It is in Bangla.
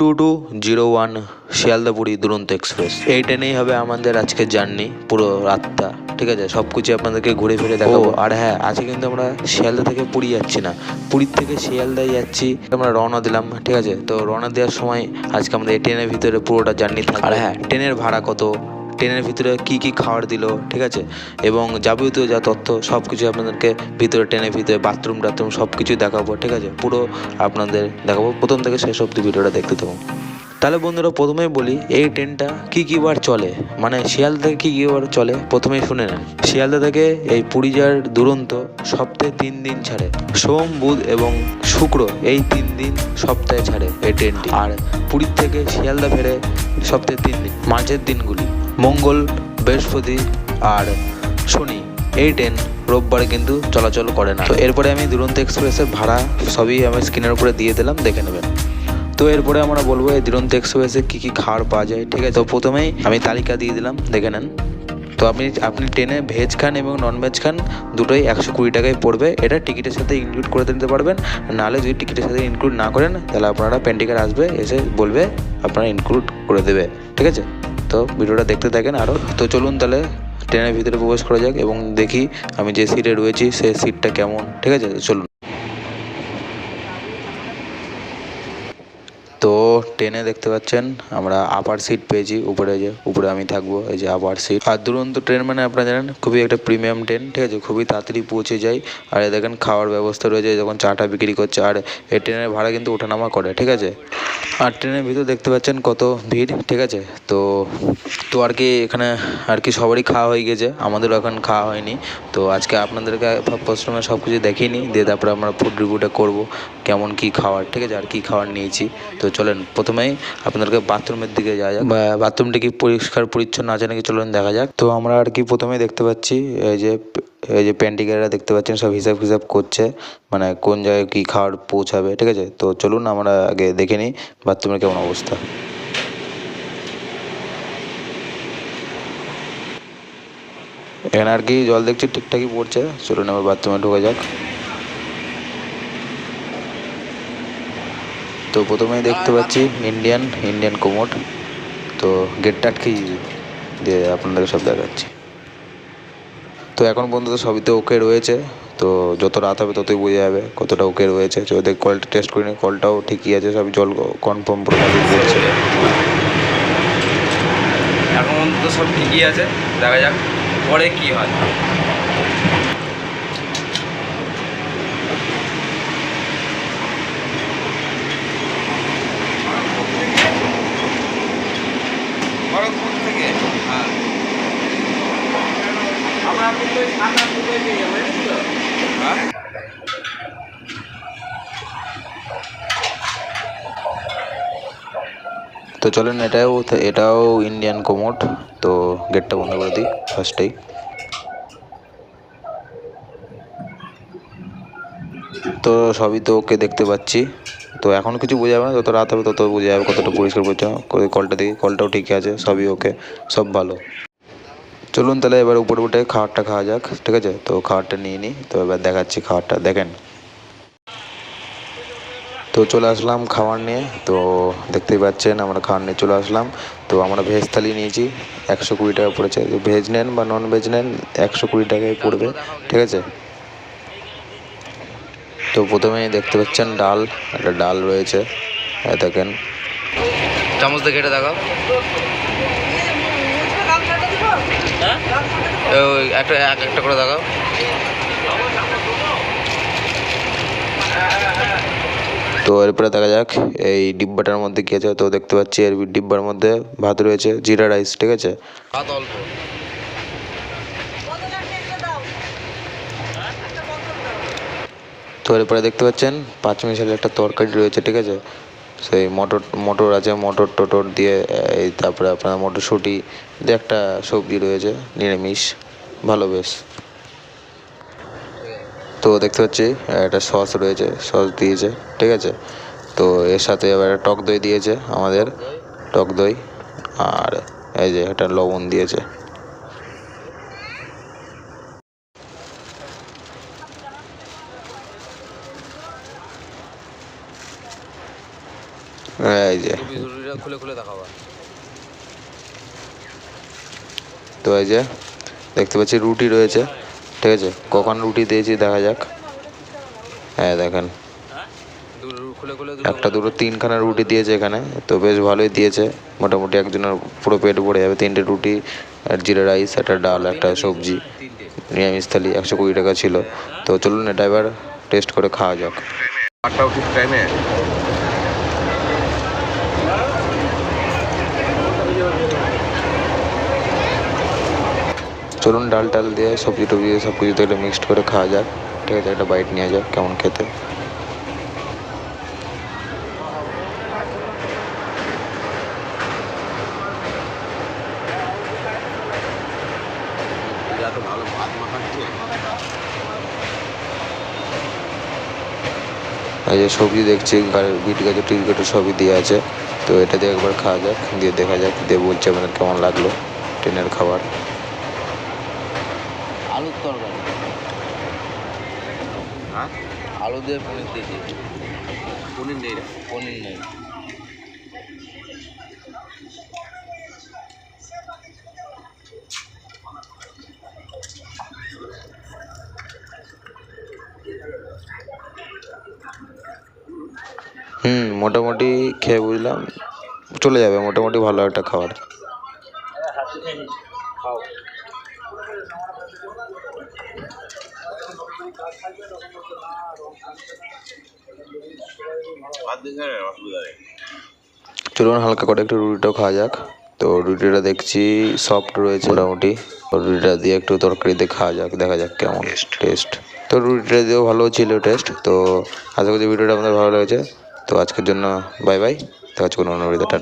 Two two zero one Sealdah Puri Duronto express. এই ট্রেনেই হবে আমাদের আজকে জার্নি পুরো রাতটা ঠিক আছে? সব কিছু আপনাদেরকে ঘুরে ফিরে দেখাবো। আর হ্যাঁ আজকে কিন্তু আমরা শিয়ালদা থেকে পুরী যাচ্ছি না। পুরীর থেকে শিয়ালদায় যাচ্ছি আমরা রওনা দিলাম ঠিক আছে? তো রওনা দেওয়ার সময় আজকে আমাদের এই ট্রেনের ভিতরে পুরোটা জার্নি থাকে আর হ্যাঁ ট্রেনের ভাড়া কত? ট্রেনের ভিতরে কি কি খাবার দিল, ঠিক আছে? এবং যাবতীয় যা তথ্য সব কিছু আপনাদেরকে ভিতরে ট্রেনের ভিতরে বাথরুম টাথরুম সব কিছুই দেখাবো, ঠিক আছে? পুরো আপনাদের দেখাবো। প্রথম থেকে শেষ অব্দি ভিডিওটা দেখতে থাকুন। তাহলে বন্ধুরা প্রথমেই বলি, এই ট্রেনটা কি কি বার চলে? মানে শিয়ালদা থেকে কি কি বার চলে? প্রথমেই শুনে নেন। শিয়ালদা থেকে এই পুরী যাওয়ার দুরন্ত সপ্তাহে তিন দিন ছাড়ে। সোম, বুধ এবং শুক্র এই তিন দিন সপ্তাহে ছাড়ে এই ট্রেনটি। আর পুরীর থেকে শিয়ালদা ফেরে সপ্তাহে তিন দিন, মাঝের দিনগুলি। মঙ্গল, বৃহস্পতি আর শনি এই ট্রেন রোববার কিন্তু চলাচল করে না। তো এরপরে আমি দুরন্ত এক্সপ্রেসের ভাড়া সবই আমি স্ক্রিনের উপরে দিয়ে দিলাম, দেখে নেবেন। তো এরপরে আমরা বলব এই দুরন্ত এক্সপ্রেসে কী কী খাবার পাওয়া যায়। ঠিক আছে, তো প্রথমেই আমি তালিকা দিয়ে দিলাম, দেখে নেন। তো আপনি আপনি ট্রেনে ভেজ খান এবং নন ভেজ খান, দুটোই একশো কুড়ি টাকায় পড়বে। এটা টিকিটের সাথে ইনক্লুড করে দিতে পারবেন। নাহলে যদি টিকিটের সাথে ইনক্লুড না করেন, তাহলে আপনারা পেন্টিকার আসবে, এসে বলবে আপনারা ইনক্লুড করে দেবে। ঠিক আছে? তো ভিডিওটা দেখতে থাকেন আরও। তো চলুন তাহলে ট্রেনের ভিতরে প্রবেশ করা যাক এবং দেখি আমি যে সিটে রয়েছি, সেই সিটটা কেমন। ঠিক আছে চলুন। তো ট্রেনে দেখতে পাচ্ছেন, আমরা আপার সিট পেয়েছি, উপরে যে, উপরে আমি থাকব, এই যে আপার সিট আর দুরন্ত ট্রেন মানে আপনারা জানেন, খুবই একটা প্রিমিয়াম ট্রেন ঠিক আছে? খুবই তাড়াতাড়ি পৌঁছে যায় আর দেখেন খাওয়ার ব্যবস্থা রয়েছে যখন চাটা বিক্রি করছে, আর এই ট্রেনের ভাড়া কিন্তু ওঠানামা করে, ঠিক আছে? আর ট্রেনের ভিতর দেখতে পাচ্ছেন কত ভিড়, ঠিক আছে? তো তো আর কি এখানে আর কি সবারই খাওয়া হয়ে গেছে, আমাদেরও এখন খাওয়া হয়নি। তো আজকে আপনাদেরকে প্রশ্রমে সব কিছু দেখিয়ে নিই দিয়ে তারপরে আমরা ফুড রিভিউটা করব, কেমন কি খাবার ঠিক আছে? আর কি খাবার নিয়েছি। তো চলেন। প্রথমেই আপনাদেরকে বাথরুমের দিকে যাওয়া যাক। বাথরুমটা কি পরিষ্কার, পরিচ্ছন্ন আছে নাকি চলুন দেখা যাক। তো আমরা আর কি প্রথমেই দেখতে পাচ্ছি, এই যে এই যে প্যান্টিকাররা দেখতে পাচ্ছেন, সব হিসাব ফিসাব করছে মানে কোন জায়গায় কী খাওয়ার পৌঁছাবে, ঠিক আছে? তো চলুন আমরা আগে দেখে নিই বাথরুমের কেমন অবস্থা। এখানে আর কি জল দেখছি, ঠিকঠাকই পড়ছে। চলুন এবার বাথরুমে ঢুকে যাক। তো প্রথমেই দেখতে পাচ্ছি ইন্ডিয়ান ইন্ডিয়ান কোমোট তো গেটটা আটকে দিয়ে আপনাদেরকে সব দেখাচ্ছি। তো এখন পর্যন্ত সবই তো ওকে রয়েছে। তো যত রাত হবে ততই বোঝা যাবে কতটা ওকে রয়েছে। তো ওদের কলটা টেস্ট করে নিই কলটাও ঠিকই আছে সব জল কনফার্ম এখন পর্যন্ত সব ঠিকই আছে, দেখা যাক, পরে কি হয়। থেকে হ্যাঁ আমরা কিন্তু ওই সাত পেয়ে যাব তো? হ্যাঁ? তো চলেন এটাও এটাও ইন্ডিয়ান কোমোট তো গেটটা বন্ধ করে দিই ফার্স্টেই তো সবই তো ওকে দেখতে পাচ্ছি। তো এখন কিছু বোঝা যাবে না, যত রাত হবে তত বোঝা যাবে কতটা পরিষ্কার পরিচ্ছন্ন কলটা দিকে কলটাও ঠিকই আছে, সবই ওকে সব ভালো। চলুন তাহলে এবার উপরে উঠে খাবারটা খাওয়া যাক, ঠিক আছে? তো খাবারটা নিয়ে নিই তো এবার দেখাচ্ছি খাবারটা, দেখেন। তো চলে আসলাম খাবার নিয়ে, তো দেখতেই পাচ্ছেন আমরা খাবার নিয়ে চলে আসলাম। তো আমরা ভেজ থালি নিয়েছি, একশো কুড়ি টাকা পড়েছে। ভেজ নেন বা নন ভেজ নেন, একশো কুড়ি টাকায় পড়বে, ঠিক আছে? তো প্রথমেই দেখতে পাচ্ছেন ডাল একটা ডাল রয়েছে। দেখেন। চামচ দেখে এটা দেখাও। ওই একটা এক একটা করে দেখাও। তো এরপরে দেখা যাক এই ডিব্বাটার মধ্যে কী আছে। তো দেখতে পাচ্ছি এর ডিব্বার মধ্যে ভাত রয়েছে জিরা রাইস ঠিক আছে? ভাত অল্প। তো এরপরে দেখতে পাচ্ছেন, পাঁচ মিশালি একটা তরকারি রয়েছে, ঠিক আছে? সেই মটর মটর আছে, মটর টটর দিয়ে এই তারপরে আপনার মটরশুঁটি দিয়ে একটা সবজি রয়েছে, নিরামিষ, ভালো বেশ। তো দেখতে পাচ্ছি একটা সস রয়েছে, সস দিয়েছে, ঠিক আছে? তো এর সাথে আবার টক দই দিয়েছে আমাদের, টক দই, আর এই যে একটা লবণ দিয়েছে। এই যে। খুলে খুলে দেখাবা। তো এই যে দেখতে পাচ্ছি রুটি রয়েছে ঠিক আছে? কখন রুটি দিয়েছি দেখা যাক। হ্যাঁ দেখেন। দুটো খুলে খুলে একটা দুটো তিনখানা রুটি দিয়েছে এখানে তো বেশ ভালোই দিয়েছে। মোটামুটি একজনের পুরো পেট ভরে যাবে। তিনটে রুটি আর জিরা রাইস একটা ডাল একটা সবজি নিরামিষ থালি একশো কুড়ি টাকা ছিল। তো চলুন এটা এবার টেস্ট করে খাওয়া যাক। আটটাও ঠিক টাইমে চলুন ডাল টাল দিয়ে সবজি টবজি দিয়ে সব কিছু একটা মিক্সড করে খাওয়া যাক। ঠিক আছে, একটা বাইট নেওয়া যাক কেমন খেতে। এই যে সবজি দেখছি বিট গাজর টিট গাজর সবই দিয়ে আছে। তো এটা দিয়ে একবার খাওয়া যাক, দিয়ে দেখা যাক, দিয়ে বলছে আপনাদের কেমন লাগল, ট্রেনের খাবার। তরকারি। হ্যাঁ? আলু দিয়ে পনির দিয়েছি পনির নেই? পনির নেই। হুম মোটামুটি খেয়ে বুঝলাম। চলে যাবে মোটামুটি ভালো একটা খাবার। খাও। চলুন হালকা করে একটু রুটিটাও খাওয়া যাক। তো রুটিটা দেখছি সফট রয়েছে মোটামুটি। রুটিটা দিয়ে একটু তরকারি দিয়ে খাওয়া যাক দেখা যাক কেমন টেস্ট তো রুটিটা দিয়েও ভালো ছিল টেস্ট তো আশা করছি ভিডিওটা আপনাদের ভালো লেগেছে। তো আজকের জন্য বাই বাই তো। আজকে টাটা।